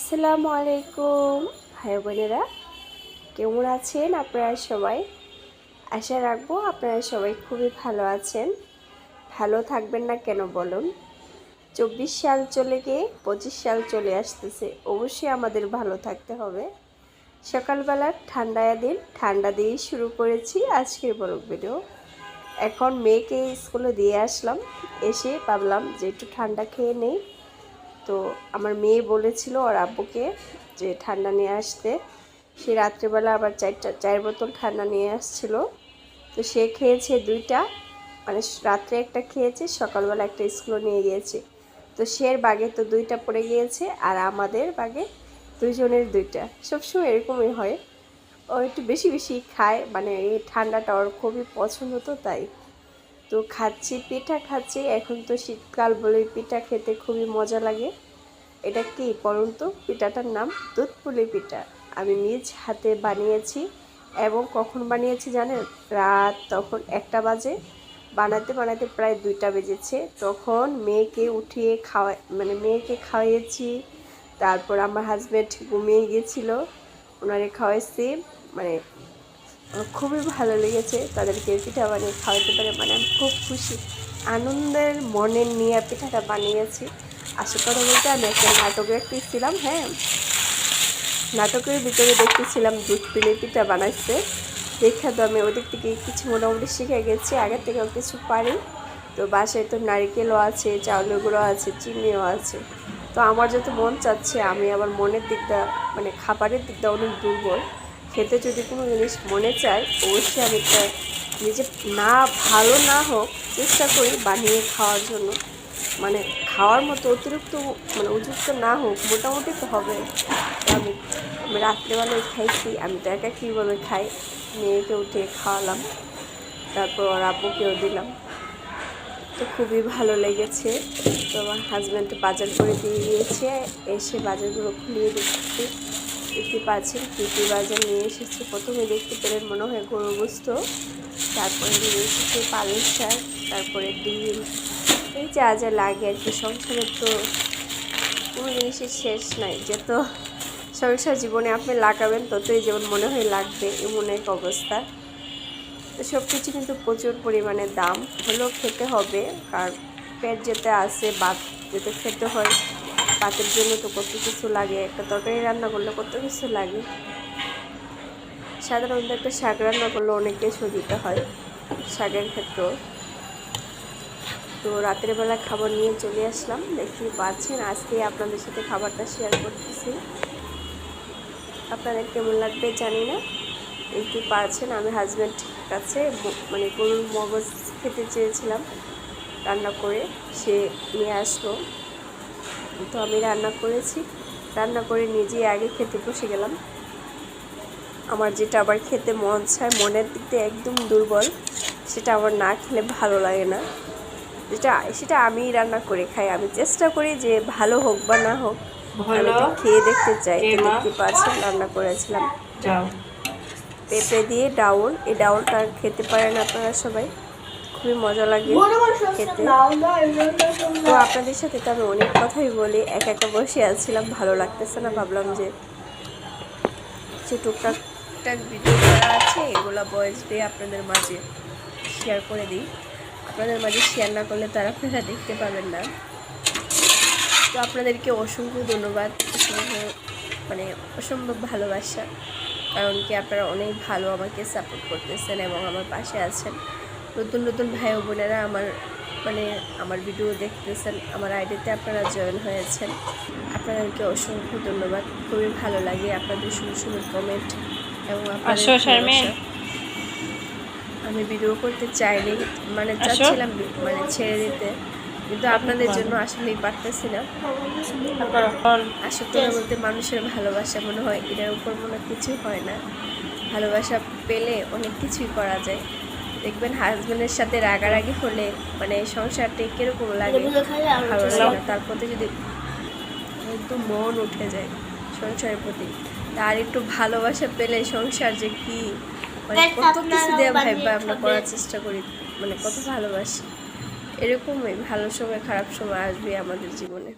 আসসালামু আলাইকুম। ভাই বোনেরা, কেমন আছেন আপনারা সবাই? আশা রাখব আপনারা সবাই খুবই ভালো আছেন। ভালো থাকবেন না কেন বলুন? চব্বিশ সাল চলে গিয়ে পঁচিশ সাল চলে আসতেছে, অবশ্যই আমাদের ভালো থাকতে হবে। সকালবেলার ঠান্ডায় দিন, ঠান্ডা দিয়েই শুরু করেছি আজকের বড় ভিডিও। এখন মেয়েকে স্কুলে দিয়ে আসলাম, এসে ভাবলাম যে একটু ঠান্ডা খেয়ে নেই। তো আমার মেয়ে বলেছিল ওর আব্বুকে যে ঠান্ডা নিয়ে আসতে। সে রাত্রেবেলা আবার চারটা চার বোতল ঠান্ডা নিয়ে আসছিল। তো সে খেয়েছে দুইটা মানে রাত্রে একটা খেয়েছে, সকালবেলা একটা স্কুলে নিয়ে গিয়েছে। তো সের বাগে তো দুইটা পড়ে গিয়েছে আর আমাদের বাগে দুইজনের দুইটা। সবসময় এরকমই হয়। ও একটু বেশি বেশি খায় মানে এই ঠান্ডাটা ওর খুবই পছন্দ তো তাই। তো খাচ্ছি, পিঠা খাচ্ছি। এখন তো শীতকাল বলে পিঠা খেতে খুবই মজা লাগে। এটা কি বলুন তো পিঠাটার নাম দুধ পুলি পিঠা। আমি নিজ হাতে বানিয়েছি এবং কখন বানিয়েছি জানেন? রাত তখন একটা বাজে। বানাতে বানাতে প্রায় দুইটা বেজেছে। তখন মেয়েকে উঠিয়ে খাওয়া মানে মেয়েকে খাওয়াইয়েছি। তারপর আমার হাজব্যান্ড ঘুমিয়ে গিয়েছিল। ওনারে খাওয়াইছি। মানে খুবই ভালো লেগেছে তাদেরকে পিঠা বানিয়ে খাওয়াতে পারে মানে আমি খুব খুশি। আনন্দের মনের নিয়ে পিঠাটা বানিয়েছি। আশা কথা বলতে আমি একটা নাটকে ছিলাম হ্যাঁ। নাটকের ভিতরে দেখতেছিলাম দুধ পিলে পিঠা বানাইছে। দেখে তো আমি ওদের থেকে কিছু মোটামুটি শিখে গেছি আগের থেকেও কিছু পারি। তো বাসায় তো নারিকেলও আছে, চাউলের গুঁড়ো আছে, চিনিও আছে। তো আমার যত মন চাচ্ছে, আমি আবার মনের দিকটা মানে খাবারের দিকটা অনেক দুর্বল। খেতে যদি কোনো জিনিস মনে চায়, অবশ্যই আমি একটা নিজে না ভালো না হোক চেষ্টা করি বানিয়ে খাওয়ার জন্য। মানে খাওয়ার মতো অতিরিক্ত মানে উপযুক্ত না হোক, মোটামুটি তো হবে। আমি আমি রাত্রেবেলায় খাইছি, আমি তো একা কীভাবে খাই? মেয়েকে উঠে খাওয়ালাম, তারপর আব্বুকেও দিলাম। তো খুবই ভালো লেগেছে। তো আমার হাজব্যান্ড বাজার করে দিয়ে গিয়েছে, এসে বাজারগুলো খুলিয়ে দিচ্ছি। দেখতে পাচ্ছেন কী বাজার নিয়ে এসেছে। প্রথমে দেখতে পেলেন মনে হয় গরু গোস্ত, তারপরে নিয়ে এসেছে পালং শাক, তারপরে ডিম। এই যা যা লাগে আর কি, সংসারের তো কোনো জিনিসের শেষ নাই। যে তো সংসার জীবনে আপনি লাগাবেন, ততই যেমন মনে হয় লাগবে, এমন এক অবস্থা। তো সব কিছু কিন্তু প্রচুর পরিমাণে দাম। হলেও খেতে হবে, কারণ পেট যেতে আসে ভাত যেতে খেতে হয়। ভাতের জন্য তো কত কিছু লাগে, একটা তরকারি রান্না করলে কত কিছু লাগে। সাধারণত একটা শাক রান্না করলে অনেক কিছু দিতে হয়, শাকের ক্ষেত্রেও। তো রাতের বেলা খাবার নিয়ে চলে আসলাম দেখতে পাচ্ছেন, আজকে আপনাদের সাথে খাবারটা শেয়ার করতেছি। আপনাদের কেমন লাগবে জানি না দেখতে পাচ্ছেন, আমি হাজব্যান্ড কাছে মানে গরুর মগজ খেতে চেয়েছিলাম, রান্না করে, সে নিয়ে আসলো। তো আমি রান্না করেছি। রান্না করে নিজেই আগে খেতে বসে গেলাম। আমার যেটা আবার খেতে মন চায় মনের দিক দিয়ে একদম দুর্বল সেটা আবার না খেলে ভালো লাগে না। যেটা সেটা আমি রান্না করে খাই। আমি চেষ্টা করি যে ভালো হোক বা না হোক আমি খেয়ে দেখতে চাই দেখতে পাচ্ছেন রান্না করেছিলাম। পেঁপে দিয়ে ডাউল। এই ডাউলটা খেতে পারেন আপনারা সবাই। খুবই মজা লাগে খেতে। তো আপনাদের সাথে তো আমি অনেক কথাই বলি এক একা বসে আছিলাম ভালো লাগতেছে না ভাবলাম যে যে টুকটাক টুকটাক ভিডিও করা আছে এগুলো বয়স দিয়ে আপনাদের মাঝে শেয়ার করে দিই। আপনাদের মাঝে শেয়ার না করলে তারা আপনারা দেখতে পাবেন না। তো আপনাদেরকে অসংখ্য ধন্যবাদ অসংখ্য মানে অসম্ভব ভালোবাসা কারণ কি আপনারা অনেক ভালো আমাকে সাপোর্ট করতেছেন এবং আমার পাশে আছেন। নতুন নতুন ভাই বোনেরা আমার মানে আমার ভিডিও দেখতেছেন আমার আইডিতে আপনারা জয়েন হয়েছেন। আপনাদেরকে অসংখ্য ধন্যবাদ খুবই ভালো লাগে আপনাদের সুন্দর সুন্দর কমেন্ট এবং আমি ভিডিও করতে চাইনি মানে চাচ্ছিলাম মানে ছেড়ে দিতে কিন্তু আপনাদের জন্য আসলেই পারতেছি না। আসক্তি বলতে মানুষের ভালোবাসা মনে হয় এটার উপর মনে কিছু হয় না। ভালোবাসা পেলে অনেক কিছুই করা যায়। দেখবেন হাজব্যান্ডের সাথে রাগারাগি হলে মানে সংসারটা কীরকম লাগে? ভালো লাগে। তার প্রতি যদি একদম মন উঠে যায় সংসারের প্রতি তার একটু ভালোবাসা পেলে সংসার যে কি? মানে কত কিছু দেওয়া ভাইবা আমরা করার চেষ্টা করি মানে কত ভালোবাসি। এরকমই ভালো সময় খারাপ সময় আসবে আমাদের জীবনে।